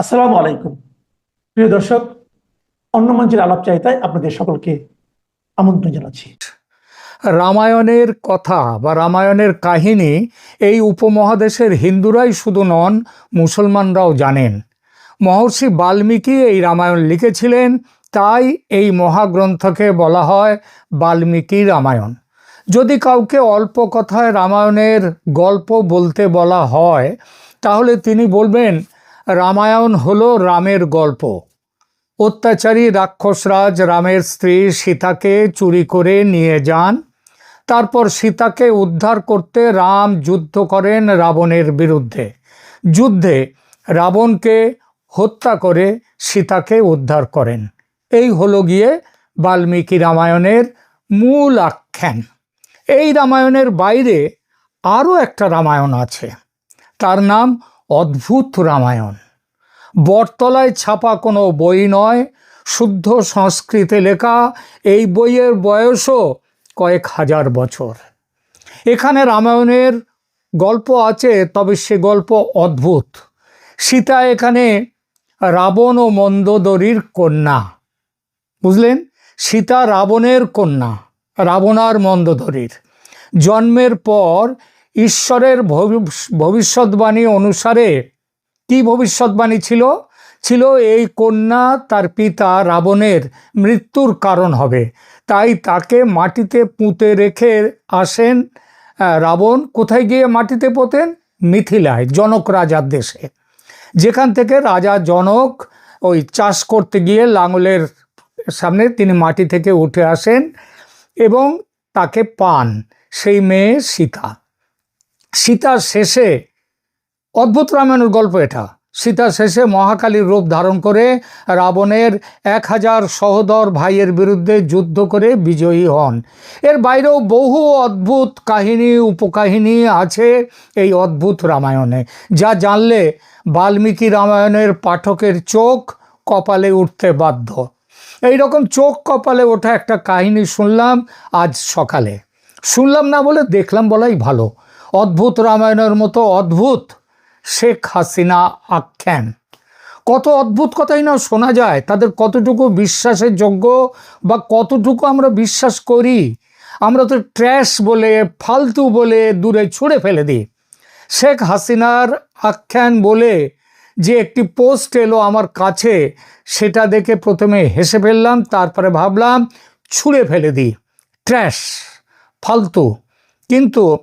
আসসালামু আলাইকুম। প্রিয় দর্শক, অন্য মঞ্চের আলাপ চাইতায় আপনাদের সকলকে আমন্ত্রণ জানাচ্ছি। রামায়ণের কথা বা রামায়ণের কাহিনী এই উপমহাদেশের হিন্দুরাই শুধু নন, মুসলমানরাও জানেন। মহর্ষি বাল্মীকি এই রামায়ণ লিখেছিলেন, তাই এই মহাগ্রন্থকে বলা হয় বাল্মীকি রামায়ণ। যদি কাউকে অল্প কথায় রামায়ণের গল্প বলতে বলা হয়, তাহলে তিনি বলবেন রামায়ণ হলো রামের গল্প। অত্যাচারী রাক্ষসরাজ রামের স্ত্রী সীতাকে চুরি করে নিয়ে যান। তারপর সীতাকে উদ্ধার করতে রাম যুদ্ধ করেন রাবণের বিরুদ্ধে। যুদ্ধে রাবণকে হত্যা করে সীতাকে উদ্ধার করেন। এই হলো গিয়ে বাল্মীকি রামায়ণের মূল আখ্যান। এই রামায়ণের বাইরে আরও একটা রামায়ণ আছে। তার নাম অদ্ভুত রামায়ণ। বটতলায় ছাপা কোনো বই নয়, শুদ্ধ সংস্কৃতে লেখা এই বইয়ের বয়সও কয়েক হাজার বছর। এখানে রামায়ণের গল্প আছে, তবে সে গল্প অদ্ভুত। সীতা এখানে রাবণ ও মন্দোদরীর কন্যা। বুঝলেন? সীতা রাবণের কন্যা, রাবণ আর মন্দোদরীর। জন্মের পর ঈশ্বরের ভবিষ- ভবিষ্যৎবাণী অনুসারে কি ভবিষ্যৎবাণী ছিল? ছিল এই কন্যা তার পিতা রাবণের মৃত্যুর কারণ হবে। তাই তাকে মাটিতে পুঁতে রেখে আসেন রাবণ। কোথায় গিয়ে মাটিতে পোতেন? মিথিলায়, জনক রাজার দেশে। যেখান থেকে রাজা জনক ওই চাষ করতে গিয়ে লাঙলের সামনে তিনি মাটি থেকে উঠে আসেন এবং তাকে পান সেই মেয়ে সীতা। সীতার শেষে অদ্ভুত রামায়ণের গল্প এটা। সীতা শেষে মহাকালীর রূপ ধারণ করে রাবণের এক হাজার সহদর ভাইয়ের বিরুদ্ধে যুদ্ধ করে বিজয়ী হন। এর বাইরেও বহু অদ্ভুত কাহিনী, উপকাহিনী আছে এই অদ্ভুত রামায়ণে, যা জানলে বাল্মীকি রামায়ণের পাঠকের চোখ কপালে উঠতে বাধ্য। এই রকম চোখ কপালে ওঠা একটা কাহিনী শুনলাম আজ সকালে। শুনলাম না বলে দেখলাম বলাই ভালো। অদ্ভুত রামায়ণের মতো অদ্ভুত শেখ হাসিনা আখ্যান। কত অদ্ভুত কথাই না শোনা যায়, তাদের কতটুকু বিশ্বাসের যোগ্য বা কতটুকু আমরা বিশ্বাস করি, আমরা তো ট্র্যাশ বলে, ফালতু বলে দূরে ছুঁড়ে ফেলে দিই। শেখ হাসিনার আখ্যান বলে যে একটি পোস্ট এলো আমার কাছে, সেটা দেখে প্রথমে হেসে ফেললাম, তারপরে ভাবলাম ছুঁড়ে ফেলে দিই। ট্র্যাশ ফালতু। কিন্তু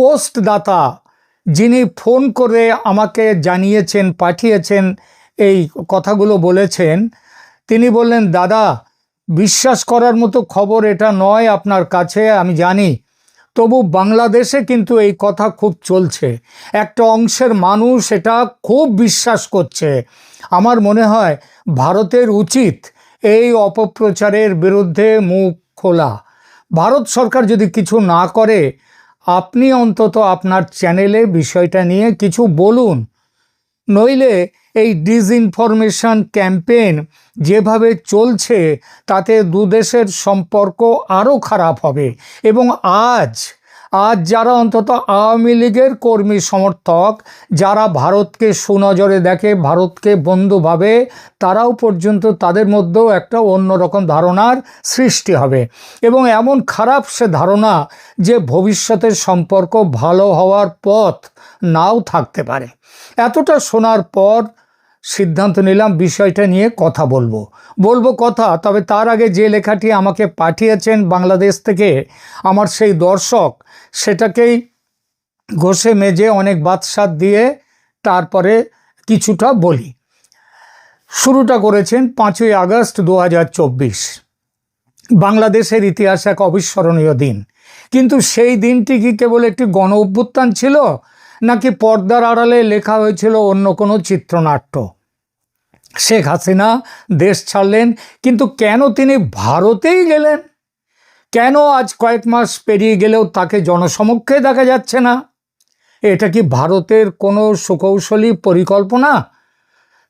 পোস্ট দাতা যিনি ফোন করে আমাকে জানিয়েছেন, পাঠিয়েছেন, এই কথাগুলো বলেছেন, তিনি বললেন, দাদা, বিশ্বাস করার মতো খবর এটা নয় আপনার কাছে, আমি জানি। তবু বাংলাদেশে কিন্তু এই কথা খুব চলছে। একটা অংশের মানুষ এটা খুব বিশ্বাস করছে। আমার মনে হয় ভারতের উচিত এই অপপ্রচারের বিরুদ্ধে মুখ খোলা। ভারত সরকার যদি কিছু না করে আপনি অন্তত আপনার চ্যানেলে বিষয়টা নিয়ে কিছু বলুন। নইলে এই ডিসইনফরমেশন ক্যাম্পেইন যেভাবে চলছে, তাতে দুদেশের সম্পর্ক আরও খারাপ হবে। এবং আজ আজ যারা অন্তত আওয়ামী লীগের কর্মী সমর্থক, যারা ভারতকে সুনজরে দেখে, ভারতকে বন্ধু ভাবে, তারাও পর্যন্ত তাদের মধ্যেও একটা অন্যরকম ধারণার সৃষ্টি হবে। এবং এমন খারাপ সে ধারণা যে ভবিষ্যতের সম্পর্ক ভালো হওয়ার পথ নাও থাকতে পারে। এতটা শোনার পর সিদ্ধান্ত নিলাম বিষয়টা নিয়ে কথা বলব। বলব কথা, তবে তার আগে যে লেখাটি আমাকে পাঠিয়েছেন বাংলাদেশ থেকে, আমার সেই দর্শক সেটাকেই ঘষে মেজে অনেক বাদসাদ দিয়ে তারপরে কিছুটা বলি। শুরুটা করেছেন পাঁচই আগস্ট দু হাজার চব্বিশ। বাংলাদেশের ইতিহাস এক অবিস্মরণীয় দিন। কিন্তু সেই দিনটি কি কেবল একটি গণ অভ্যুত্থান ছিল, নাকি পর্দার আড়ালে লেখা হয়েছিল অন্য কোনো চিত্রনাট্য? শেখ হাসিনা দেশ ছাড়লেন, কিন্তু কেন তিনি ভারতেই গেলেন? কেন আজ কয়েক মাস পেরিয়ে গেলেও তাকে জনসমক্ষে দেখা যাচ্ছে না? এটা কি ভারতের কোনো সুকৌশলী পরিকল্পনা?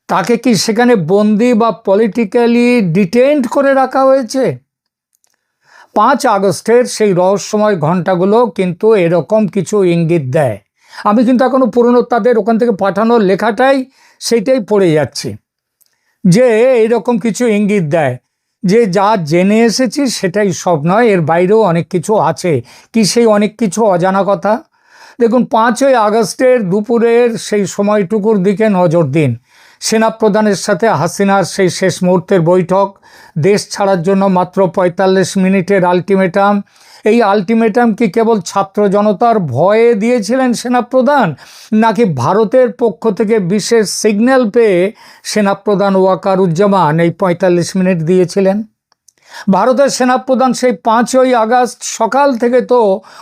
তাকে কি সেখানে বন্দি বা পলিটিক্যালি ডিটেইনড করে রাখা হয়েছে? পাঁচ আগস্টের সেই রহস্যময় ঘণ্টাগুলো কিন্তু এরকম কিছু ইঙ্গিত দেয়। আমি কিন্তু এখনও পুরনো তাদের ওখান থেকে পাঠানো লেখাটাই সেইটাই পড়ে যাচ্ছি। যে এরকম কিছু ইঙ্গিত দেয়। যে যা জেনে এসেছি সেটাই সব নয়, এর বাইরেও অনেক কিছু আছে। কি সেই অনেক কিছু অজানা কথা? দেখুন, পাঁচই আগস্টের দুপুরের সেই সময়টুকুর দিকে নজর দিন। সেনাপ্রধানের সাথে হাসিনার সেই শেষ মুহূর্তের বৈঠক। দেশ ছাড়ার জন্য মাত্র পঁয়তাল্লিশ মিনিটের আলটিমেটাম। এই আলটিমেটাম কি কেবল ছাত্র জনতার ভয়ে দিয়েছিলেন সেনাপ্রধান, নাকি ভারতের পক্ষ থেকে বিশেষ সিগন্যাল পেয়ে সেনাপ্রধান ওয়াকারুজ্জামান এই পঁয়তাল্লিশ মিনিট দিয়েছিলেন? ভারতের সেনাপ্রধান সেই পাঁচই আগস্ট সকাল থেকে তো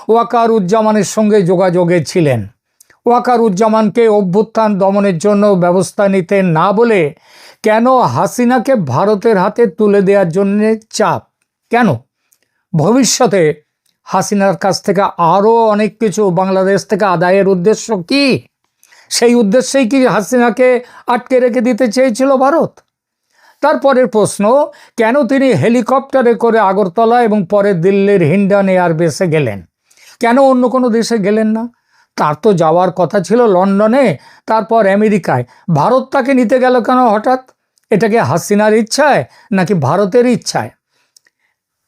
ওয়াকারুজ্জামানের সঙ্গে যোগাযোগে ছিলেন। ওয়াকারুজ্জামানকে অভ্যুত্থান দমনের জন্য ব্যবস্থা নিতে না বলে কেন হাসিনাকে ভারতের হাতে তুলে দেওয়ার জন্যে চাপ? কেন? ভবিষ্যতে হাসিনার কাছ থেকে আরও অনেক কিছু বাংলাদেশ থেকে আদায়ের উদ্দেশ্য কি? সেই উদ্দেশ্যেই কি হাসিনাকে আটকে রেখে দিতে চেয়েছিল ভারত? তারপরের প্রশ্ন, কেন তিনি হেলিকপ্টারে করে আগরতলা এবং পরে দিল্লির হিন্ডান এয়ারবেসে গেলেন? কেন অন্য কোনো দেশে গেলেন না? তার তো যাওয়ার কথা ছিল লন্ডনে, তারপর আমেরিকায়। ভারত তাকে নিতে গেল কেন হঠাৎ? এটাকে হাসিনার ইচ্ছায় নাকি ভারতের ইচ্ছায়?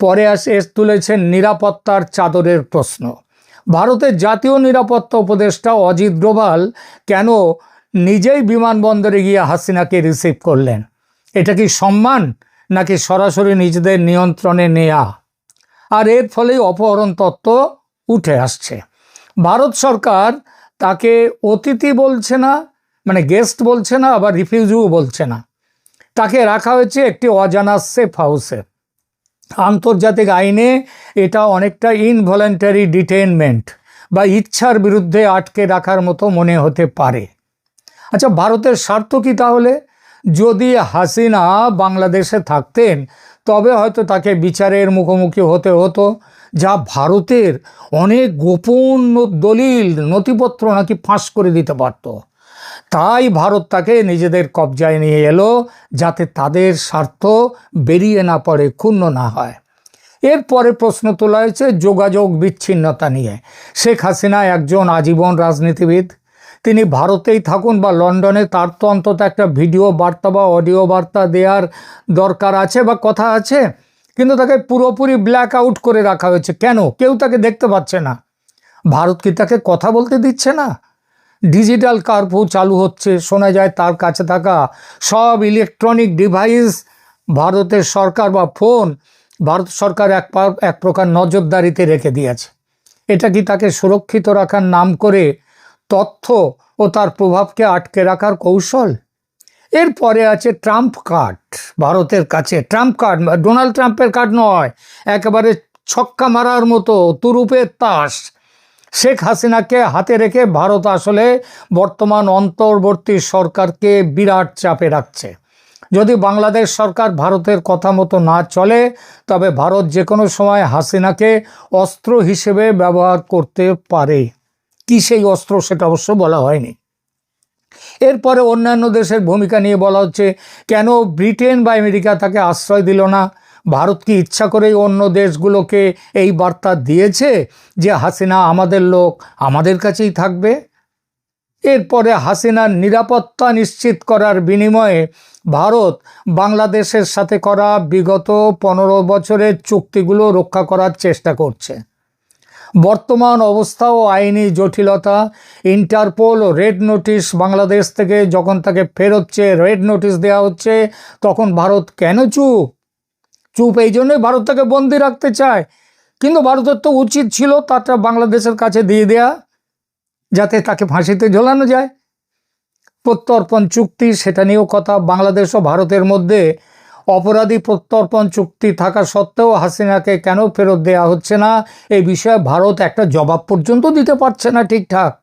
পরে আসে তুলেছেন নিরাপত্তার চাদরের প্রশ্ন। ভারতের জাতীয় নিরাপত্তা উপদেষ্টা অজিত ডোভাল কেন নিজেই বিমানবন্দরে গিয়ে হাসিনাকে রিসিভ করলেন? এটা কি সম্মান, নাকি সরাসরি নিজেদের নিয়ন্ত্রণে নেয়া? আর এর ফলেই অপহরণ তত্ত্ব উঠে আসছে। ভারত সরকার তাকে অতিথি বলছে না মানে গেস্ট বলছে না, আবার রিফিউজিও বলছে না। তাকে রাখা হয়েছে একটি অজানা সেফ হাউসে। আন্তর্জাতিক আইনে এটা অনেকটা ইনভলেন্টারি ডিটেনমেন্ট বা ইচ্ছার বিরুদ্ধে আটকে রাখার মতো মনে হতে পারে। আচ্ছা ভারতের স্বার্থ কী তাহলে? যদি হাসিনা বাংলাদেশে থাকতেন, তবে হয়তো তাকে বিচারের মুখোমুখি হতে হতো, যা ভারতের অনেক গোপন দলিল, নথিপত্র নাকি ফাঁস করে দিতে পারত। তাই ভারত তাকে নিজেদের কবজায় নিয়ে এলো যাতে তাদের স্বার্থ বেরিয়ে না পড়ে, ক্ষুণ্ণ না হয়। এরপরে প্রশ্ন তোলা হয়েছে যোগাযোগ বিচ্ছিন্নতা নিয়ে। শেখ হাসিনা একজন আজীবন রাজনীতিবিদ। তিনি ভারতেই থাকুন বা লন্ডনে, তার তো অন্তত একটা ভিডিও বার্তা বা অডিও বার্তা দেওয়ার দরকার আছে বা কথা আছে, কিন্তু তাকে পুরোপুরি ব্ল্যাক আউট করে রাখা হয়েছে। কেন? কেউ তাকে দেখতে পাচ্ছে না। ভারত কি তাকে কথা বলতে দিচ্ছে না? ডিজিটাল কার্ফু চালু হচ্ছে, শোনা যায় তার কাছে থাকা সব ইলেকট্রনিক ডিভাইস, ভারতের সরকার বা ফোন, ভারত সরকার এক এক প্রকার নজরদারিতে রেখে দিয়েছে। এটা কি তাকে সুরক্ষিত রাখার নাম করে তথ্য ও তার প্রভাবকে আটকে রাখার কৌশল? এরপরে আছে ট্রাম্প কার্ড, ভারতের কাছে। ট্রাম্প কার্ড, ডোনাল্ড ট্রাম্পের কার্ড নয়, একেবারে ছক্কা মারার মতো, তুরুপের তাস। শেখ হাসিনাকে হাতে রেখে ভারত আসলে বর্তমান অন্তর্বর্তী সরকারকে বিরাট চাপে রাখছে। যদি বাংলাদেশ সরকার ভারতের কথা মতো না চলে, তবে ভারত যে কোনো সময় হাসিনাকে অস্ত্র হিসেবে ব্যবহার করতে পারে। কি সেই অস্ত্র সেটা অবশ্য বলা হয়নি। এরপরে অন্যান্য দেশের ভূমিকা নিয়ে বলা হচ্ছে, কেন ব্রিটেন বা আমেরিকা তাকে আশ্রয় দিল না? ভারত কি ইচ্ছা করেই অন্য দেশগুলোকে এই বার্তা দিয়েছে যে হাসিনা আমাদের লোক, আমাদের কাছেই থাকবে? এরপরে হাসিনার নিরাপত্তা নিশ্চিত করার বিনিময়ে ভারত বাংলাদেশের সাথে করা বিগত পনেরো বছরের চুক্তিগুলো রক্ষা করার চেষ্টা করছে। বর্তমান অবস্থা ও আইনি জটিলতা, ইন্টারপোল ও রেড নোটিশ বাংলাদেশ থেকে যখন তাকে ফেরোচ্ছে রেড নোটিশ দেওয়া হচ্ছে, তখন ভারত কেন চুপ? চুপ, এই জন্যই ভারত তাকে বন্দি রাখতে চায়। কিন্তু ভারতের তো উচিত ছিল তাটা বাংলাদেশের কাছে দিয়ে দেয়া, যাতে তাকে ফাঁসিতে ঝোলানো যায়। প্রত্যর্পণ চুক্তি, সেটা নিয়েও কথা। বাংলাদেশ ও ভারতের মধ্যে অপরাধী প্রত্যর্পণ চুক্তি থাকা সত্ত্বেও হাসিনাকে কেন ফেরত দেওয়া হচ্ছে না? এই বিষয়ে ভারত একটা জবাব পর্যন্ত দিতে পারছে না ঠিকঠাক।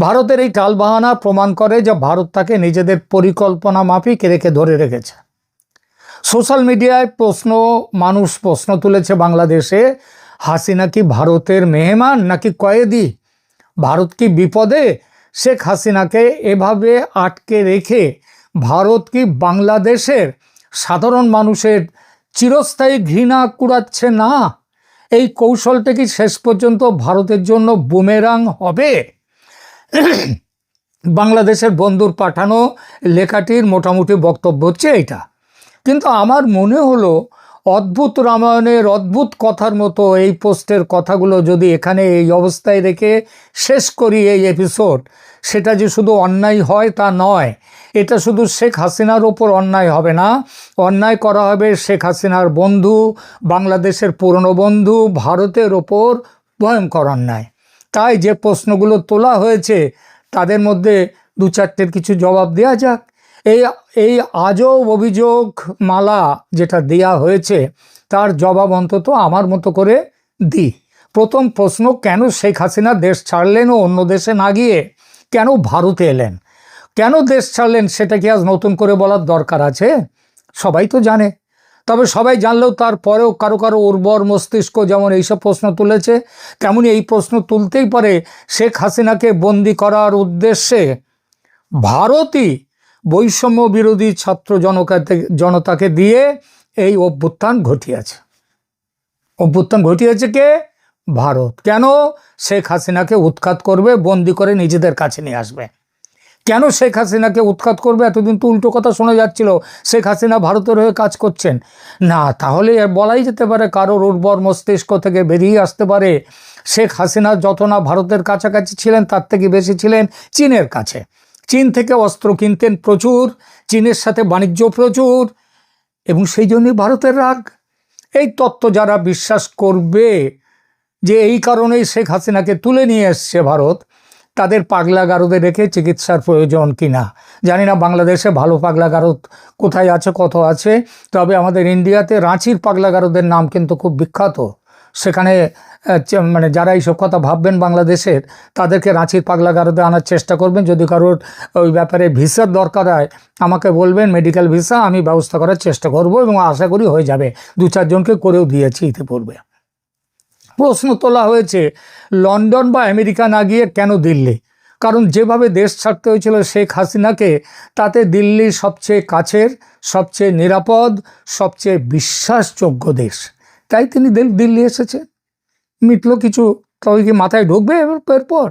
ভারতের এই টালবাহানা প্রমাণ করে যে ভারত তাকে নিজেদের পরিকল্পনা মাফিক রেখে ধরে রেখেছে। সোশ্যাল মিডিয়ায় প্রশ্ন, মানুষ প্রশ্ন তুলেছে বাংলাদেশে, হাসিনা কি ভারতের মেহমান নাকি কয়েদি? ভারত কি বিপদে? শেখ হাসিনাকে এভাবে আটকে রেখে ভারত কি বাংলাদেশের সাধারণ মানুষের চিরস্থায়ী ঘৃণা কুড়াচ্ছে না? এই কৌশলটা কি শেষ পর্যন্ত ভারতের জন্য বুমেরাং হবে? বাংলাদেশের বন্ধুর পাঠানো লেখাটির মোটামুটি বক্তব্য হচ্ছে এইটা। কিন্তু আমার মনে হলো অদ্ভুত রামায়ণের অদ্ভুত কথার মতো এই পোস্টের কথাগুলো যদি এখানে এই অবস্থায় রেখে শেষ করি এই এপিসোড, সেটা যে শুধু অন্যায় হয় তা নয়। এটা শুধু শেখ হাসিনার ওপর অন্যায় হবে না। অন্যায় করা হবে শেখ হাসিনার বন্ধু, বাংলাদেশের পুরনো বন্ধু, ভারতের ওপর ভয়ঙ্কর অন্যায়। তাই যে প্রশ্নগুলো তোলা হয়েছে, তাদের মধ্যে দু চারটের কিছু জবাব দেওয়া যাক। এই এই আজব অভিযোগ মালা যেটা দেয়া হয়েছে, তার জবাব অন্তত আমার মতো করে দিই প্রথম প্রশ্ন, কেন শেখ হাসিনা দেশ ছাড়লেন ও অন্য দেশে না গিয়ে কেন ভারতে এলেন? কেন দেশ ছাড়লেন সেটা কি আজ নতুন করে বলার দরকার আছে? সবাই তো জানে। তবে সবাই জানলেও তারপরেও কারও কারও উর্বর মস্তিষ্ক যেমন এইসব প্রশ্ন তুলেছে, তেমনি এই প্রশ্ন তুলতেই পারে শেখ হাসিনাকে বন্দি করার উদ্দেশ্যে ভারতই বৈষম্য বিরোধী ছাত্র জনকাতে, জনতাকে দিয়ে এই অভ্যুত্থান ঘটিয়েছে। অভ্যুত্থান ঘটিয়েছে কে? ভারত। কেন? শেখ হাসিনাকে উৎখাত করবে, বন্দি করে নিজেদের কাছে নিয়ে আসবে। কেন শেখ হাসিনাকে উৎখাত করবে? এতদিন তো উল্টো কথা শোনা যাচ্ছিল, শেখ হাসিনা ভারতের হয়ে কাজ করছেন। না, তাহলে বলাই যেতে পারে কারোর উর্বর মস্তিষ্ক থেকে বেরিয়ে আসতে পারে। শেখ হাসিনা যত না ভারতের কাছাকাছি ছিলেন, তার থেকে বেশি ছিলেন চীনের কাছে। চীন থেকে অস্ত্র কিনতেন প্রচুর, চীনের সাথে বাণিজ্য প্রচুর, এবং সেই জন্যই ভারতের রাগ। এই তত্ত্ব যারা বিশ্বাস করবে যে এই কারণেই শেখ হাসিনাকে তুলে নিয়ে এসছে ভারত, তাদের পাগলা গারদে রেখে চিকিৎসার প্রয়োজন কি না জানি না বাংলাদেশে ভালো পাগলা গারদ কোথায় আছে, কত আছে, তবে আমাদের ইন্ডিয়াতে রাঁচির পাগলা গারদের নাম কিন্তু খুব বিখ্যাত। সেখানে মানে যারা এইসব কথা ভাববেন বাংলাদেশের, তাদেরকে রাঁচির পাগলা গারদে আনার চেষ্টা করবেন। যদি কারোর ওই ব্যাপারে ভিসার দরকার হয়, আমাকে বলবেন মেডিকেল ভিসা আমি ব্যবস্থা করার চেষ্টা করব এবং আশা করি হয়ে যাবে। দু চারজনকে করেও দিয়েছি ইতিপূর্বে। প্রশ্ন তোলা হয়েছে, লন্ডন বা আমেরিকা না গিয়ে কেন দিল্লি? কারণ যেভাবে দেশ ছাড়তে হয়েছিল শেখ হাসিনাকে, তাতে দিল্লি সবচেয়ে কাছের, সবচেয়ে নিরাপদ, সবচেয়ে বিশ্বাসযোগ্য দেশ। তাই তিনি দিল- দিল্লি এসেছে। মিটলো কিছু, তবে কি মাথায় ঢুকবে এরপর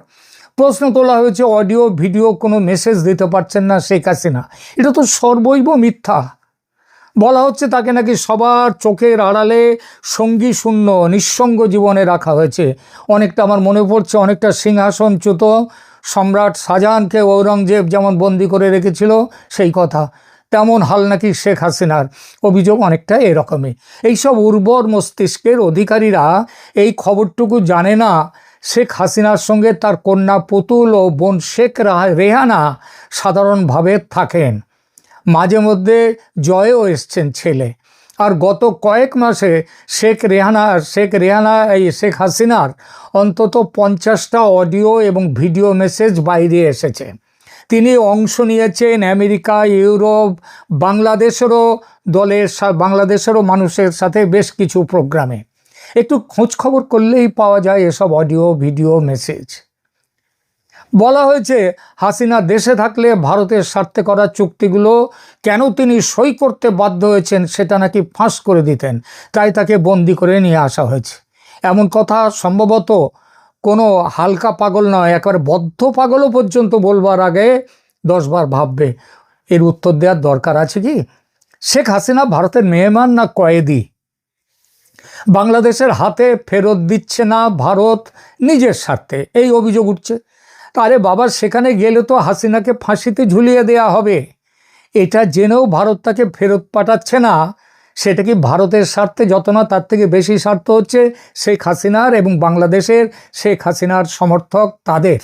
প্রশ্ন তোলা হয়েছে অডিও ভিডিও কোনো মেসেজ দিতে পারছেন না শেখ হাসিনা। এটা তো সর্বৈব মিথ্যা। বলা হচ্ছে তাকে নাকি সবার চোখের আড়ালে সঙ্গী শূন্য, নিঃসঙ্গ জীবনে রাখা হয়েছে। অনেকটা আমার মনে পড়ছে, অনেকটা সিংহাসনচ্যুত সম্রাট শাহজাহানকে ঔরঙ্গজেব যেমন বন্দি করে রেখেছিল, সেই কথা। তেমন হাল নাকি শেখ হাসিনার অভিযোগ অনেকটা এরকমই। এইসব উর্বর মস্তিষ্কের অধিকারীরা এই খবরটুকু জানে না শেখ হাসিনার সঙ্গে তার কন্যা পুতুল ও বোন শেখ রেহানা সাধারণভাবে থাকেন। মাঝে মধ্যে জয়ও এসছেন ছেলে। আর গত কয়েক মাসে শেখ রেহানা শেখ রেহানা এই শেখ হাসিনার অন্তত পঞ্চাশটা অডিও এবং ভিডিও মেসেজ বাইরে এসেছে। তিনি অংশ নিয়েছেন আমেরিকা, ইউরোপ, বাংলাদেশেরও দলের বাংলাদেশেরও মানুষের সাথে বেশ কিছু প্রোগ্রামে। একটু খোঁজ খবর করলেই পাওয়া যায় এসব অডিও, ভিডিও, মেসেজ। বলা হয়েছে, হাসিনা দেশে থাকলে ভারতের স্বার্থে করা চুক্তিগুলো কেন তিনি সই করতে বাধ্য হয়েছেন সেটা নাকি ফাঁস করে দিতেন, তাই তাকে বন্দি করে নিয়ে আসা হয়েছে। এমন কথা সম্ভবত কোনো হালকা পাগল নয় একেবারে বদ্ধ পাগলও পর্যন্ত বলবার আগে দশবার ভাববে। এর উত্তর দেওয়ার দরকার আছে কি? শেখ হাসিনা ভারতের মেহমান না কয়েদি? বাংলাদেশের হাতে ফেরত দিচ্ছে না ভারত নিজের স্বার্থে, এই অভিযোগ উঠছে। আরে বাবা, সেখানে গেলে তো হাসিনাকে ফাঁসিতে ঝুলিয়ে দেয়া হবে। এটা জেনেও ভারত তাকে ফেরত পাঠাচ্ছে না সেটা কি ভারতের স্বার্থে যত না, তার থেকে বেশি স্বার্থ হচ্ছে শেখ হাসিনার এবং বাংলাদেশের শেখ হাসিনার সমর্থক তাদের।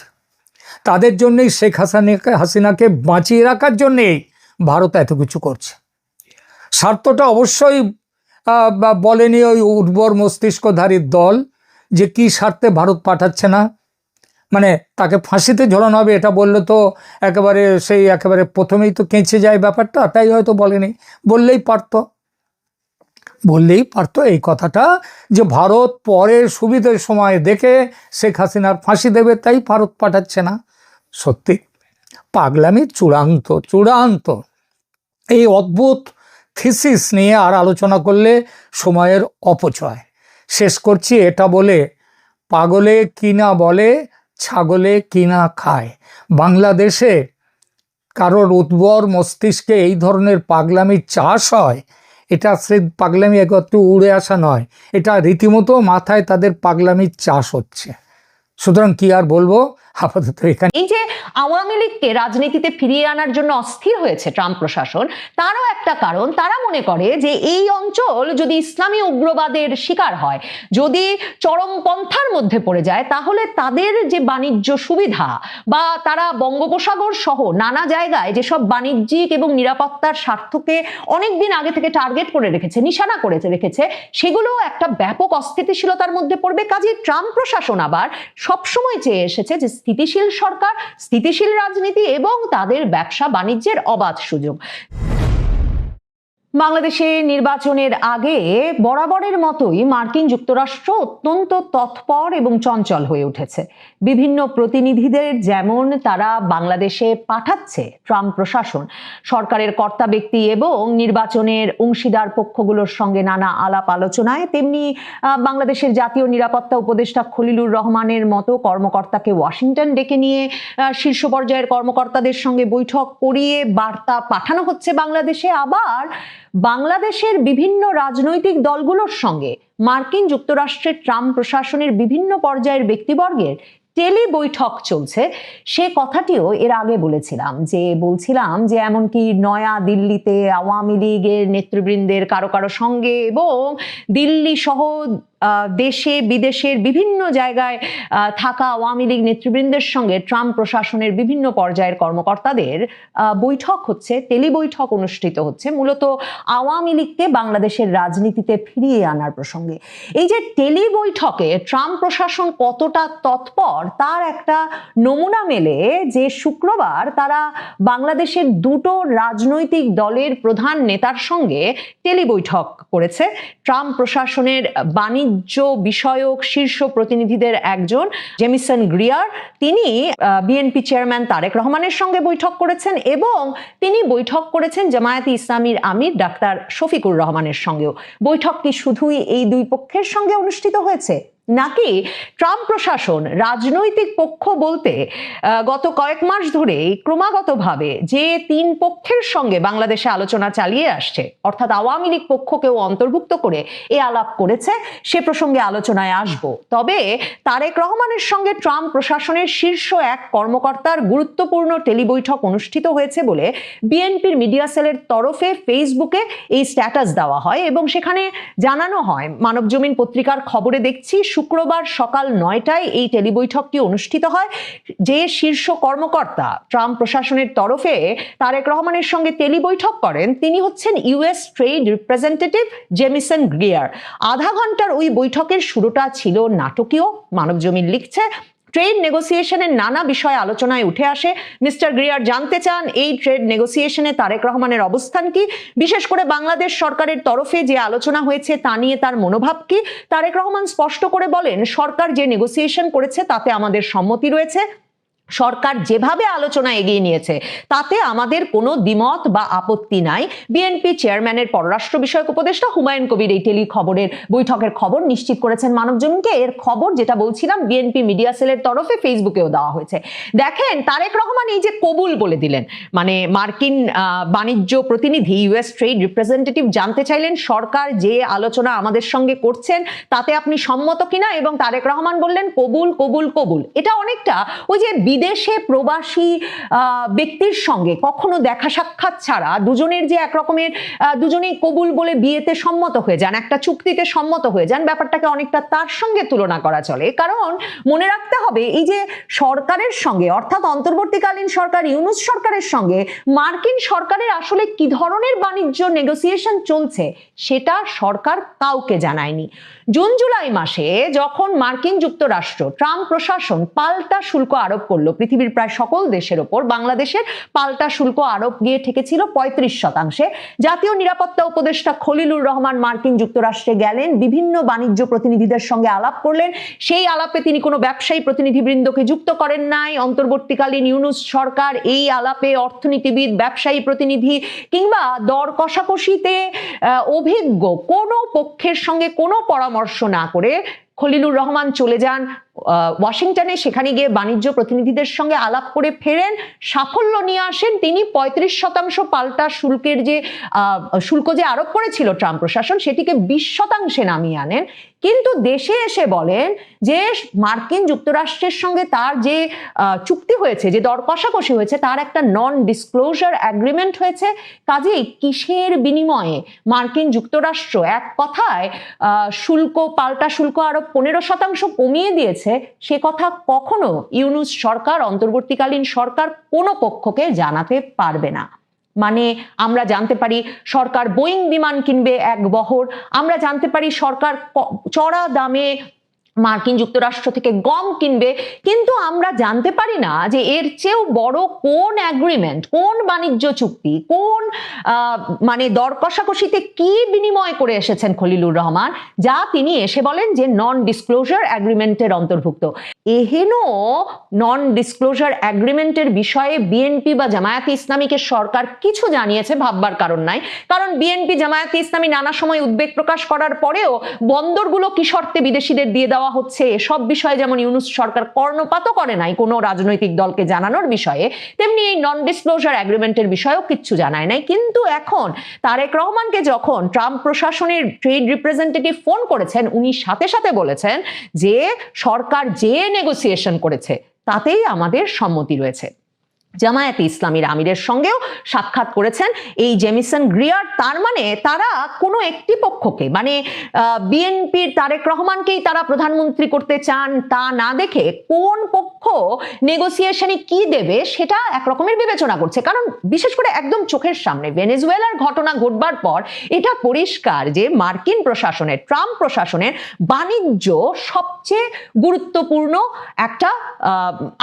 তাদের জন্যই শেখ হাসানাকে, হাসিনাকে বাঁচিয়ে রাখার জন্যেই ভারত এত কিছু করছে। স্বার্থটা অবশ্যই বলেনি ওই উর্বর মস্তিষ্কধারীর দল যে কি স্বার্থে ভারত পাঠাচ্ছে না। মানে তাকে ফাঁসিতে ঝোলানো হবে এটা বললে তো একেবারে সেই একেবারে প্রথমেই তো কেঁচে যায় ব্যাপারটা, তাই হয়তো বলেনি। বললেই পারতো। বললেই পারতো এই কথাটা যে ভারত পরে সুবিধের সময় দেখে শেখ হাসিনার ফাঁসি দেবে, তাই ভারত পাঠাচ্ছে না। সত্যি, পাগলামি চূড়ান্ত চূড়ান্ত। এই অদ্ভুত থিসিস নিয়ে আর আলোচনা করলে সময়ের অপচয়। শেষ করছি এটা বলে, পাগলে কিনা বলে, ছাগলে কিনা খায়। বাংলাদেশে কারোর উদ্বর মস্তিষ্কে এই ধরনের পাগলামির চাষ হয় এটা সে পাগলামি একত্রে উড়ে আসা নয়। এটা রীতিমতো মাথায় তাদের পাগলামির চাষ হচ্ছে। সুতরাং কি আর বলব? আপাতত এখানে এই যে আওয়ামী লীগকে রাজনীতিতে ফিরিয়ে আনার জন্য অস্থির হয়েছে ট্রাম্প প্রশাসন, তারও একটা কারণ, তারা মনে করে যে এই অঞ্চল যদি ইসলামী উগ্রবাদের শিকার হয়, যদি চরমপন্থার মধ্যে পড়ে যায়, তাহলে তাদের যে বাণিজ্য সুবিধা বা তারা বঙ্গোপসাগর সহ নানা জায়গায় যেসব বাণিজ্যিক এবং নিরাপত্তার স্বার্থকে অনেকদিন আগে থেকে টার্গেট করে রেখেছে, নিশানা করে রেখেছে সেগুলো একটা ব্যাপক অস্থিতিশীলতার মধ্যে পড়বে। কাজে ট্রাম্প প্রশাসন আবার সবসময় চেয়ে এসেছে যে স্থিতিশীল সরকার স্থিতিশীল রাজনীতি এবং তাদের ব্যবসা বাণিজ্যের অবাধ সুযোগ। বাংলাদেশে নির্বাচনের আগে বরাবরের মতোই মার্কিন যুক্তরাষ্ট্র অত্যন্ত তৎপর এবং চঞ্চল হয়ে উঠেছে। বিভিন্ন প্রতিনিধিদের যেমন তারা বাংলাদেশে পাঠাচ্ছে ট্রাম্প প্রশাসন, সরকারের কর্তা ব্যক্তি এবং নির্বাচনের অংশীদার পক্ষগুলোর সঙ্গে নানা আলাপ আলোচনায়, তেমনি বাংলাদেশের জাতীয় নিরাপত্তা উপদেষ্টা খলিলুর রহমানের মতো কর্মকর্তাকে ওয়াশিংটন ডেকে নিয়ে শীর্ষ পর্যায়ের কর্মকর্তাদের সঙ্গে বৈঠক করিয়ে বার্তা পাঠানো হচ্ছে বাংলাদেশে। আবার বাংলাদেশের বিভিন্ন রাজনৈতিক দলগুলোর সঙ্গে মার্কিন যুক্তরাষ্ট্রের ট্রাম্প প্রশাসনের বিভিন্ন পর্যায়ের ব্যক্তিবর্গের টেলি বৈঠক চলছে। সে কথাটিও এর আগে বলেছিলাম যে বলছিলাম যে এমনকি নয়া দিল্লিতে আওয়ামী লীগের নেতৃবৃন্দের কারও কারও সঙ্গে এবং দিল্লি সহ দেশে, বিদেশের বিভিন্ন জায়গায় থাকা আওয়ামী লীগ নেতৃবৃন্দের সঙ্গে ট্রাম্প প্রশাসনের বিভিন্ন পর্যায়ের কর্মকর্তাদের বৈঠক হচ্ছে টেলি বৈঠক অনুষ্ঠিত হচ্ছে, মূলত আওয়ামী লীগকে বাংলাদেশের রাজনীতিতে ফিরিয়ে আনার প্রসঙ্গে। এই যে টেলি বৈঠকে ট্রাম্প প্রশাসন কতটা তৎপর, তার একটা নমুনা মেলে যে শুক্রবার তারা বাংলাদেশের দুটো রাজনৈতিক দলের প্রধান নেতার সঙ্গে টেলি বৈঠক করেছে। ট্রাম্প প্রশাসনের বাণিজ্য বিষয়ক শীর্ষ প্রতিনিধিদের একজন, জেমিসন গ্রিয়ার। তিনি বিএনপি চেয়ারম্যান তারেক রহমানের সঙ্গে বৈঠক করেছেন এবং তিনি বৈঠক করেছেন জামায়াতে ইসলামীর আমির ডাক্তার শফিকুর রহমানের সঙ্গেও। বৈঠক কি শুধুই এই দুই পক্ষের সঙ্গে অনুষ্ঠিত হয়েছে? নাকি ট্রাম্প প্রশাসন রাজনৈতিক পক্ষ বলতে গত কয়েক মাস ধরেই ক্রমাগতভাবে যে তিন পক্ষের সঙ্গে বাংলাদেশে আলোচনা চালিয়ে আসছে, অর্থাৎ আওয়ামী লীগ পক্ষকেও অন্তর্ভুক্ত করে এ আলাপ করেছে, সে প্রসঙ্গে আলোচনায় আসব। তবে তারেক রহমানের সঙ্গে ট্রাম্প প্রশাসনের শীর্ষ এক কর্মকর্তার গুরুত্বপূর্ণ টেলিবৈঠক অনুষ্ঠিত হয়েছে বলে বিএনপির মিডিয়া সেলের তরফে ফেসবুকে এই স্ট্যাটাস দেওয়া হয় এবং সেখানে জানানো হয়, মানবজমিন পত্রিকার খবরে দেখছি শুক্রবার সকাল নয়টায় এই টেলিবৈঠকটি অনুষ্ঠিত হয়। যে শীর্ষ কর্মকর্তা ট্রাম্প প্রশাসনের তরফে তারেক রহমানের সঙ্গে টেলিবৈঠক করেন, তিনি হচ্ছেন US trade representative Jamieson Greer. আধা ঘণ্টার ওই বৈঠকের শুরুটা ছিল নাটকীয়। মানবজমিন লিখছে ট্রেড নেগোসিয়েশনের নানা বিষয় আলোচনায় উঠে আসে। মিস্টার গ্রিয়ার, জানতে চান এই ট্রেড নেগোসিয়েশনে তারেক রহমানের অবস্থান কি? বিশেষ করে বাংলাদেশ সরকারের তরফে যে আলোচনা হয়েছে তা নিয়ে তার মনোভাব কি? তারেক রহমান স্পষ্ট করে বলেন, সরকার যে নেগোসিয়েশন করেছে তাতে আমাদের সম্মতি রয়েছে। সরকার যেভাবে আলোচনা এগিয়ে নিয়েছে, তাতে আমাদের কোনো দ্বিমত বা আপত্তি নাই। বিএনপি চেয়ারম্যানের পররাষ্ট্র বিষয়ক উপদেষ্টা হুমায়ুন কবির এই টেলি খবরের বৈঠকের খবর নিশ্চিত করেছেন মানবজমিনকে এর খবর যেটা বলছিলাম বিএনপি মিডিয়া সেলের তরফে ফেসবুকেও দেওয়া হয়েছে। দেখেন, তারেক রহমান এই যে কবুল বলে দিলেন মানে মার্কিন বাণিজ্য প্রতিনিধি ইউএস ট্রেড রিপ্রেজেন্টেটিভ জানতে চাইলেন, সরকার যে আলোচনা আমাদের সঙ্গে করছেন, তাতে আপনি সম্মত কিনা? এবং তারেক রহমান বললেন, কবুল কবুল কবুল। এটা অনেকটা ওই যে বিদেশে প্রবাসী ব্যক্তির সঙ্গে কখনো দেখা সাক্ষাৎ ছাড়া দুজনের যে একরকমের দুজনেই কবুল বলে বিয়েতে সম্মত হয়ে যান, একটা চুক্তিতে সম্মত হয়ে যান, ব্যাপারটাকে অনেকটা তার সঙ্গে তুলনা করা চলে। কারণ মনে রাখতে হবে, এই যে সরকারের সঙ্গে, অর্থাৎ অন্তর্বর্তীকালীন সরকার, ইউনুস সরকারের সঙ্গে, মার্কিন সরকারের আসলে কি ধরনের বাণিজ্য নেগোসিয়েশন চলছে, সেটা সরকার কাউকে জানায়নি। জুন জুলাই মাসে যখন মার্কিন যুক্তরাষ্ট্র, ট্রাম্প প্রশাসন পাল্টা শুল্ক আরোপ করল পৃথিবীর প্রায় সকল দেশের ওপর বাংলাদেশের পাল্টা শুল্ক আরোপ গিয়ে ঠেকেছিল পঁয়ত্রিশ শতাংশে। জাতীয় নিরাপত্তা উপদেষ্টা খলিলুর রহমান মার্কিন যুক্তরাষ্ট্রে গেলেন, বিভিন্ন বাণিজ্য প্রতিনিধিদের সঙ্গে আলাপ করলেন। সেই আলাপে তিনি কোনো ব্যবসায়ী প্রতিনিধিবৃন্দকে যুক্ত করেন নাই। অন্তর্বর্তীকালীন ইউনুস সরকার এই আলাপে অর্থনীতিবিদ, ব্যবসায়ী প্রতিনিধি কিংবা দর কষাকষিতে অভিজ্ঞ কোনো পক্ষের সঙ্গে কোনো পরামর্শ না করে খলিলুর রহমান চলে যান। ওয়াশিংটনে সেখানে গিয়ে বাণিজ্য প্রতিনিধিদের সঙ্গে আলাপ করে ফেরেন, সাফল্য নিয়ে আসেন। তিনি পঁয়ত্রিশ শতাংশ পাল্টা শুল্কের যে শুল্ক যে আরোপ করেছিল ট্রাম্প প্রশাসন, সেটিকে বিশ শতাংশে নামিয়ে আনেন। কিন্তু দেশে এসে বলেন যে, মার্কিন যুক্তরাষ্ট্রের সঙ্গে তার যে চুক্তি হয়েছে, যে দর কষাকষি হয়েছে, তার একটা নন ডিসক্লোজার অ্যাগ্রিমেন্ট হয়েছে। কাজেই কিসের বিনিময়ে মার্কিন যুক্তরাষ্ট্র এক কথায় শুল্ক, পাল্টা শুল্ক আরও পনেরো শতাংশ কমিয়ে দিয়েছে সে কথা কখনো ইউনুস সরকার, অন্তর্বর্তীকালীন সরকার কোনো পক্ষকে জানাতে পারবে না। মানে আমরা জানতে পারি সরকার বোয়িং বিমান কিনবে এক বহর, আমরা জানতে পারি সরকার চড়া দামে মার্কিন যুক্তরাষ্ট্র থেকে গম কিনবে। কিন্তু আমরা জানতে পারি না যে এর চেয়েও বড় কোন অ্যাগ্রিমেন্ট কোন বাণিজ্য চুক্তি, কোন মানে দর কষাকষিতে কি বিনিময় করে এসেছেন খলিলুর রহমান, যা তিনি এসে বলেন যে নন ডিসক্লোজার অ্যাগ্রিমেন্টের অন্তর্ভুক্ত। এহেন নন ডিসক্লোজার অ্যাগ্রিমেন্টের বিষয়ে বিএনপি বা জামায়াতে ইসলামীকে সরকার কিছু জানিয়েছে ভাববার কারণ নাই। কারণ বিএনপি জামায়াতে ইসলামী নানা সময় উদ্বেগ প্রকাশ করার পরেও বন্দরগুলো কি শর্তে বিদেশিদের দিয়ে দেওয়া হচ্ছে, এসব বিষয়ে যেমন ইউনুস সরকার কর্ণপাতও করে নাই কোনো রাজনৈতিক দলকে জানানোর বিষয়ে, তেমনি এই নন ডিসক্লোজার অ্যাগ্রিমেন্টের বিষয়েও কিচ্ছু জানায় নাই। কিন্তু এখন তারেক রহমানকে যখন ট্রাম্প প্রশাসনের ট্রেড রিপ্রেজেন্টেটিভ ফোন করেছেন, উনি সাথে সাথে বলেছেন যে সরকার যে নেগোসিয়েশন করেছে তাতেই আমাদের সম্মতি রয়েছে। জামায়াতে ইসলামীর আমিরের সঙ্গেও সাক্ষাৎ করেছেন এই জেমিসন গ্রিয়ার। তার মানে তারা কোনো একটি পক্ষকে মানে বিএনপির তারেক রহমানকেই তারা প্রধানমন্ত্রী করতে চান তা না দেখে কোন পক্ষ নেগোসিয়েশনে কি দেবে সেটা এক রকমের বিবেচনা করছে। কারণ বিশেষ করে একদম চোখের সামনে ভেনেজুয়েলার ঘটনা ঘটবার পর এটা পরিষ্কার যে মার্কিন প্রশাসনের, ট্রাম্প প্রশাসনের বাণিজ্য সবচেয়ে গুরুত্বপূর্ণ একটা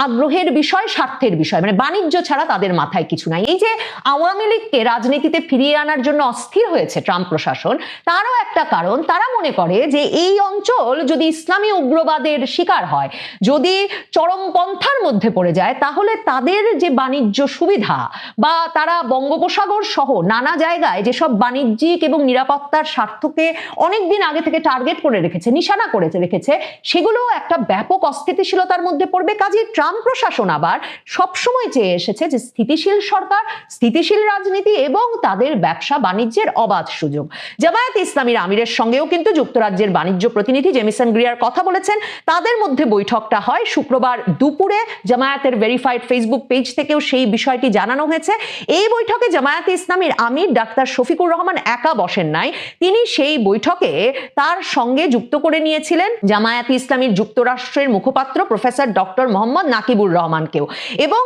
আগ্রহের বিষয়, স্বার্থের বিষয়। মানে বাণিজ্য ছাড়া তাদের মাথায় কিছু নাই। এই যে আওয়ামী লীগকে রাজনীতিতে ফিরিয়ে আনার জন্য অস্থির হয়েছে ট্রাম্প প্রশাসন, তারও একটা কারণ, তারা মনে করে যে এই অঞ্চল যদি ইসলামী উগ্রবাদের শিকার হয়, যদি চরমপন্থার মধ্যে পড়ে যায়, তাহলে তাদের যে বাণিজ্য সুবিধা বা তারা বঙ্গোপসাগর সহ নানা জায়গায় যেসব বাণিজ্যিক এবং নিরাপত্তার স্বার্থকে অনেকদিন আগে থেকে টার্গেট করে রেখেছে, নিশানা করে রেখেছে সেগুলো একটা ব্যাপক অস্থিতিশীলতার মধ্যে পড়বে। কাজে ট্রাম্প প্রশাসন আবার সবসময় চেয়ে এসেছে যে স্থিতিশীল সরকার, স্থিতিশীল রাজনীতি এবং তাদের ব্যবসা বাণিজ্যের অবাধ সুযোগ। জামায়াত ইসলামীর আমিরের সঙ্গেও কিন্তু যুক্তরাজ্যের বাণিজ্য প্রতিনিধি জেমিসন গ্রিয়ার কথা বলেছেন। তাদের মধ্যে বৈঠকটা হয় শুক্রবার দুপুরে। জামায়াতের ভেরিফাইড ফেসবুক পেজ থেকেও সেই বিষয়টি জানানো হয়েছে। এই বৈঠকে জামায়াতে ইসলামীর আমির ডাক্তার শফিকুর রহমান একা বসেন নাই। তিনি সেই বৈঠকে তার সঙ্গে যুক্ত করে নিয়েছিলেন জামায়াতে ইসলামীর যুক্তরাষ্ট্রের মুখপাত্র প্রফেসর ডক্টর মোহাম্মদ নাকিবুর রহমানকেও। এবং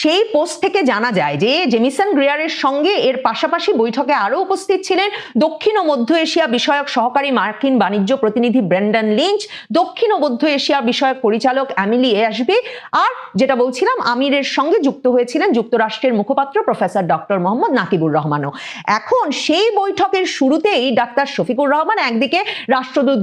সেই পোস্ট থেকে জানা যায় যে জেমিসন গ্রিয়ারের সঙ্গে এর পাশাপাশি বৈঠকে আরও উপস্থিত ছিলেন দক্ষিণ ও মধ্য এশিয়া বিষয়ক সহকারী মার্কিন বাণিজ্য প্রতিনিধি ব্রেন্ডন লিঞ্চ, দক্ষিণ ও মধ্য এশিয়া বিষয়ক পরিচালক অ্যামিলি এসবি আর যেটা বলছিলাম, আমিরের সঙ্গে যুক্ত হয়েছিলেন যুক্তরাষ্ট্রের মুখপাত্র প্রফেসর ডক্টর মোহাম্মদ নাকিবুর রহমানও। এখন সেই বৈঠকের শুরুতেই ডাক্তার শফিকুর রহমান একদিকে রাষ্ট্রদূত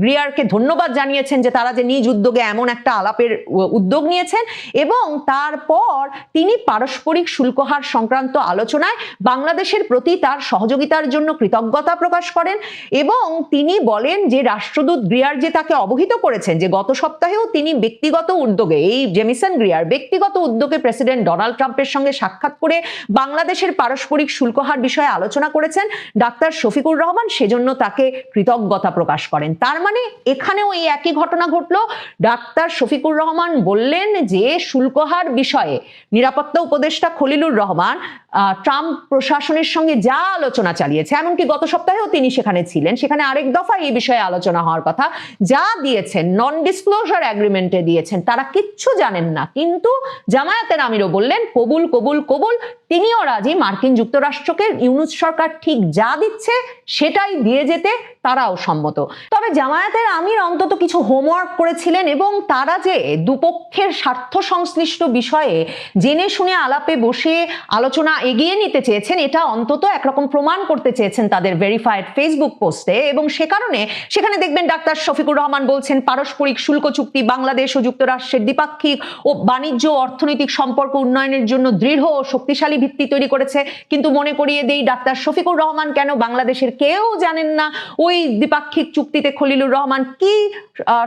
গ্রিয়ারকে ধন্যবাদ জানিয়েছেন যে তারা যে নিজ উদ্যোগে এমন একটা আলাপের উদ্যোগ নিয়েছেন এবং তারপর তিনি পারস্পরিক শুল্কহার সংক্রান্ত আলোচনায় বাংলাদেশের প্রতি তার সহযোগিতার জন্য কৃতজ্ঞতা প্রকাশ করেন এবং তিনি বলেন যে রাষ্ট্রদূত গ্রিয়ার যে তাকে অবহিত করেছেন, যে গত সপ্তাহেও তিনি ব্যক্তিগত উদ্যোগে, এই জেমিসন গ্রিয়ার ব্যক্তিগত উদ্যোগে প্রেসিডেন্ট ডোনাল্ড ট্রাম্পের সঙ্গে সাক্ষাৎ করে বাংলাদেশের পারস্পরিক শুল্কহার বিষয়ে আলোচনা করেছেন ডাক্তার শফিকুর রহমান, সেজন্য তাকে কৃতজ্ঞতা প্রকাশ করেন। তার মানে এখানেও এই একই ঘটনা ঘটলো। ডাক্তার শফিকুর রহমান বললেন যে শুল্কহার বিষয়ে নিরাপত্তা উপদেষ্টা খলিলুর রহমান ট্রাম্প প্রশাসনের সঙ্গে যা আলোচনা চালিয়েছে, এমনকি গত সপ্তাহেও তিনি সেখানে ছিলেন। সেখানে আরেক দফা এই বিষয়ে আলোচনা হওয়ার কথা। যা দিয়েছেন নন ডিসক্লোজার অ্যাগ্রিমেন্টে দিয়েছেন, তারা কিচ্ছু জানেন না। কিন্তু জামায়াতের আমিরও বললেন, কবুল কবুল কবুল, তিনিও রাজি। মার্কিন যুক্তরাষ্ট্রকে ইউনুস সরকার ঠিক যা দিচ্ছে, সেটাই দিয়ে যেতে তারাও সম্মত। তবে জামায়াতের আমির অন্তত কিছু হোমওয়ার্ক করেছিলেন এবং তারা যে দুপক্ষের স্বার্থ সংশ্লিষ্ট বিষয়ে জেনে শুনে আলাপে বসে আলোচনা এগিয়ে নিতে চেয়েছেন, এটা অন্তত একরকম প্রমাণ করতে চেয়েছেন তাদের ভেরিফাইড ফেসবুক পোস্টে এবং সে কারণে সেখানে দেখবেন ডাক্তার শফিকুর রহমান বলছেন, পারস্পরিক শুল্ক চুক্তি, বাংলাদেশ ও যুক্তরাষ্ট্রের দ্বিপাক্ষিক ও বাণিজ্য অর্থনৈতিক সম্পর্ক উন্নয়নের জন্য দৃঢ় ও শক্তিশালী ভিত্তি তৈরি করেছে। কিন্তু মনে করিয়ে দেই, ডাক্তার শফিকুর রহমান কেন বাংলাদেশের কেউ জানেন না, ওই দ্বিপাক্ষিক চুক্তিতে খলিলুর রহমান কি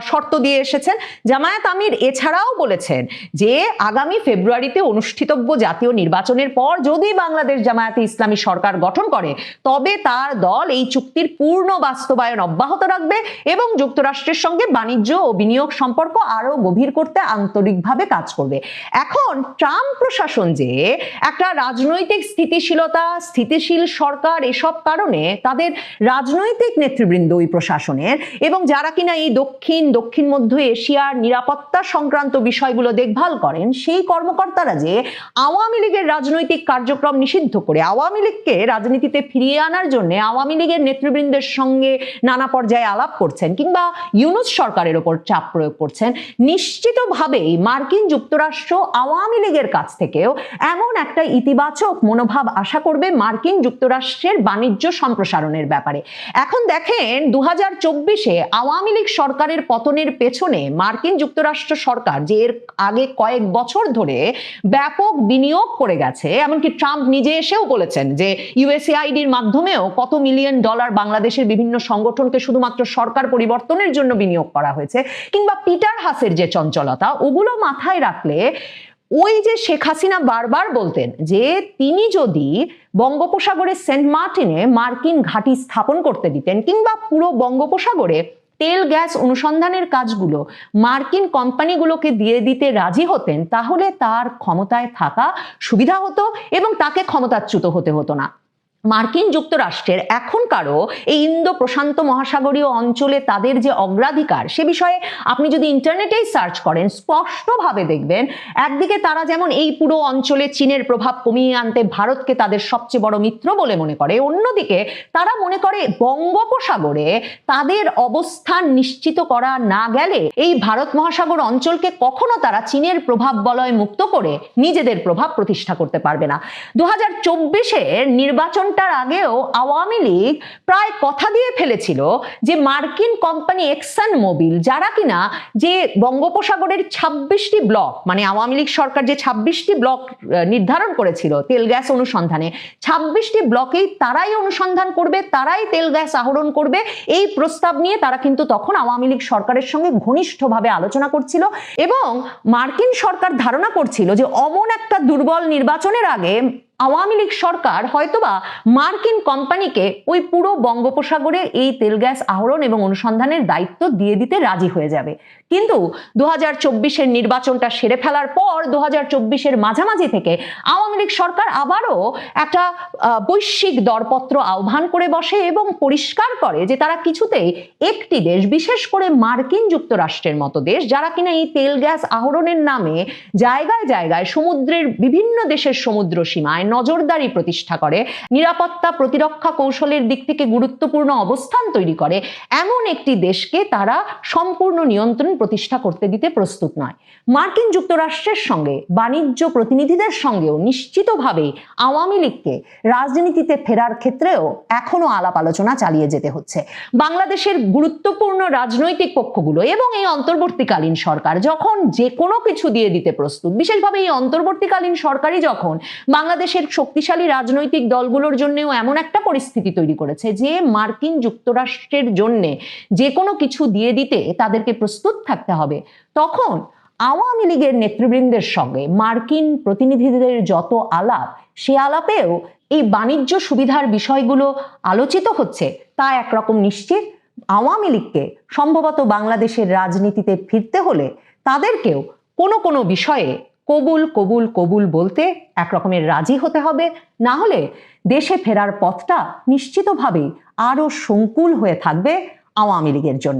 শর্ত দিয়ে এসেছেন। জামায়াত আমির এছাড়াও বলেছেন যে, আগামী ফেব্রুয়ারিতে অনুষ্ঠিতব্য জাতীয় নির্বাচনের পর যদি বাংলাদেশ জামায়াতে ইসলামী সরকার গঠন করে, তবে তার দল এই চুক্তির পূর্ণ বাস্তবায়ন অব্যাহত রাখবে এবং যুক্তরাষ্ট্রের সঙ্গে বাণিজ্য ও বিনিয়োগ সম্পর্ক আরও গভীর করতে আন্তরিকভাবে কাজ করবে। এখন ট্রাম্প প্রশাসন যে, একটা রাজনৈতিক স্থিতিশীলতা, স্থিতিশীল সরকার এসব কারণে তাদের রাজনৈতিক নেতৃবৃন্দ ওই প্রশাসনের এবং যারা কিনা এই দক্ষিণ দক্ষিণ দক্ষিণ মধ্য এশিয়ার নিরাপত্তা সংক্রান্ত বিষয়গুলো দেখভাল করেন। সেই কর্মকর্তারা যে আওয়ামী লীগের রাজনৈতিক কার্যক্রম নিষিদ্ধ করে, আওয়ামী লীগকে রাজনীতিতে ফিরিয়ে আনার জন্য আওয়ামী লীগের নেতৃবৃন্দের সঙ্গে নানা পর্যায়ে আলাপ করছেন কিংবা ইউনুস সরকারের ওপর চাপ প্রয়োগ করছেন, নিশ্চিতভাবেই মার্কিন যুক্তরাষ্ট্র আওয়ামী লীগের কাছ থেকেও এমন একটা ইতিবাচক মনোভাব আশা করবে মার্কিন যুক্তরাষ্ট্রের বাণিজ্য সম্প্রসারণের ব্যাপারে। এখন দেখেন দু হাজার আওয়ামী লীগ সরকারের পতনের পেছনে মার্কিন যুক্তরাষ্ট্র সরকার যে এর আগে কয়েক বছর ধরে ব্যাপক বিনিয়োগ করে গেছে, এমনকি ট্রাম্প নিজে এসেও বলেছেন যে ইউএসএআইডির মাধ্যমেও কত মিলিয়ন ডলার বাংলাদেশের বিভিন্ন সংগঠনকে শুধুমাত্র সরকার পরিবর্তনের জন্য বিনিয়োগ করা হয়েছে, কিংবা পিটার হাসের যে চঞ্চলতা, ওগুলো মাথায় রাখলে ওই যে শেখ হাসিনা বারবার বলতেন যে তিনি যদি বঙ্গোপসাগরের সেন্ট মার্টিনে মার্কিন ঘাঁটি স্থাপন করতে দিতেন, কিংবা পুরো বঙ্গোপসাগরে তেল গ্যাস অনুসন্ধানের কাজগুলো মার্কিন কোম্পানিগুলোকে দিয়ে দিতে রাজি হতেন, তাহলে তার ক্ষমতায় থাকা সুবিধা হতো এবং তাকে ক্ষমতাচ্যুত হতে হতো না। মার্কিন যুক্তরাষ্ট্রের এখনকারও এই ইন্দো প্রশান্ত মহাসাগরীয় অঞ্চলে তাদের যে অগ্রাধিকার, সে বিষয়ে আপনি যদি ইন্টারনেটেই সার্চ করেন, স্পষ্টভাবে দেখবেন একদিকে তারা যেমন এই পুরো অঞ্চলে চীনের প্রভাব কমিয়ে আনতে ভারতকে তাদের সবচেয়ে বড় মিত্র বলে মনে করে, অন্যদিকে তারা মনে করে বঙ্গোপসাগরে তাদের অবস্থান নিশ্চিত করা না গেলে এই ভারত মহাসাগর অঞ্চলকে কখনো তারা চীনের প্রভাব বলয় মুক্ত করে নিজেদের প্রভাব প্রতিষ্ঠা করতে পারবে না। দু হাজার চব্বিশের নির্বাচনটার আগেও আওয়ামী লীগ প্রায় কথা দিয়ে ফেলেছিল যে মার্কিন কোম্পানি এক্সান মোবিল, যারা কিনা যে বঙ্গোপসাগরের ছাব্বিশটি ব্লক মানে আওয়ামী লীগ সরকার যে ছাব্বিশটি ব্লক নির্ধারণ করেছিল তেল গ্যাস অনুসন্ধানে, ছাব্বিশটি ব্লকেই তারাই অনুসন্ধান করবে, তারাই তেল গ্যাস আহরণ করবে, এই প্রস্তাব নিয়ে তারা কিন্তু তখন আওয়ামী লীগ সরকারের সঙ্গে ঘনিষ্ঠভাবে আলোচনা করছিল এবং মার্কিন সরকার ধারণা করছিল যে অমন একটা দুর্বল নির্বাচনের আগে আওয়ামী লীগ সরকার হয়তোবা মার্কিন কোম্পানিকে ওই পুরো বঙ্গোপসাগরে এই তেল গ্যাস আহরণ এবং অনুসন্ধানের দায়িত্ব দিয়ে দিতে রাজি হয়ে যাবে। কিন্তু দু হাজার নির্বাচনটা সেরে ফেলার পর দু হাজার মাঝামাঝি থেকে আওয়ামী লীগ সরকার আবারও একটা বৈশ্বিক দরপত্র আহ্বান করে বসে এবং পরিষ্কার করে যে তারা কিছুতেই একটি দেশ, বিশেষ করে মার্কিন যুক্তরাষ্ট্রের মতো দেশ, যারা কিনা এই তেল গ্যাস আহরণের নামে জায়গায় জায়গায় সমুদ্রের বিভিন্ন দেশের সমুদ্র সীমায় নজরদারি প্রতিষ্ঠা করে, নিরাপত্তা প্রতিরক্ষা কৌশলের দিক থেকে গুরুত্বপূর্ণ অবস্থান তৈরি করে, এমন একটি দেশকে তারা সম্পূর্ণ নিয়ন্ত্রণ প্রতিষ্ঠা করতে দিতে প্রস্তুত নয়। মার্কিন যুক্তরাষ্ট্রের সঙ্গে, বাণিজ্য প্রতিনিধিদের সঙ্গেও নিশ্চিতভাবে আওয়ামী লীগকে রাজনীতিতে ফেরার ক্ষেত্রেও এখনও আলাপ আলোচনা চালিয়ে যেতে হচ্ছে। বাংলাদেশের গুরুত্বপূর্ণ রাজনৈতিক পক্ষগুলো এবং এই অন্তর্বর্তীকালীন সরকার যখন যে কোনো কিছু দিয়ে দিতে প্রস্তুত, বিশেষভাবে এই অন্তর্বর্তীকালীন সরকারই যখন বাংলাদেশের শক্তিশালী রাজনৈতিক দলগুলোর জন্যও এমন একটা পরিস্থিতি তৈরি করেছে যে মার্কিন যুক্তরাষ্ট্রের জন্য যে কোনো কিছু দিয়ে দিতে তাদেরকে প্রস্তুত থাকতে হবে। তখন আওয়ামী লীগের নেতৃবৃন্দের সঙ্গে মার্কিন প্রতিনিধিদের যত আলাপ, সে আলাপেও এই বাণিজ্য সুবিধার বিষয়গুলো আলোচিত হচ্ছে। তা একরকম নিশ্চিত আওয়ামী লীগকে সম্ভবত বাংলাদেশের রাজনীতিতে ফিরতে হলে তাদেরকেও কোনো কোনো বিষয়ে কবুল কবুল কবুল বলতে একরকমের রাজি হতে হবে। না হলে দেশে ফেরার পথটা নিশ্চিতভাবেই আরও সংকুল হয়ে থাকবে আওয়ামী লীগের জন্য।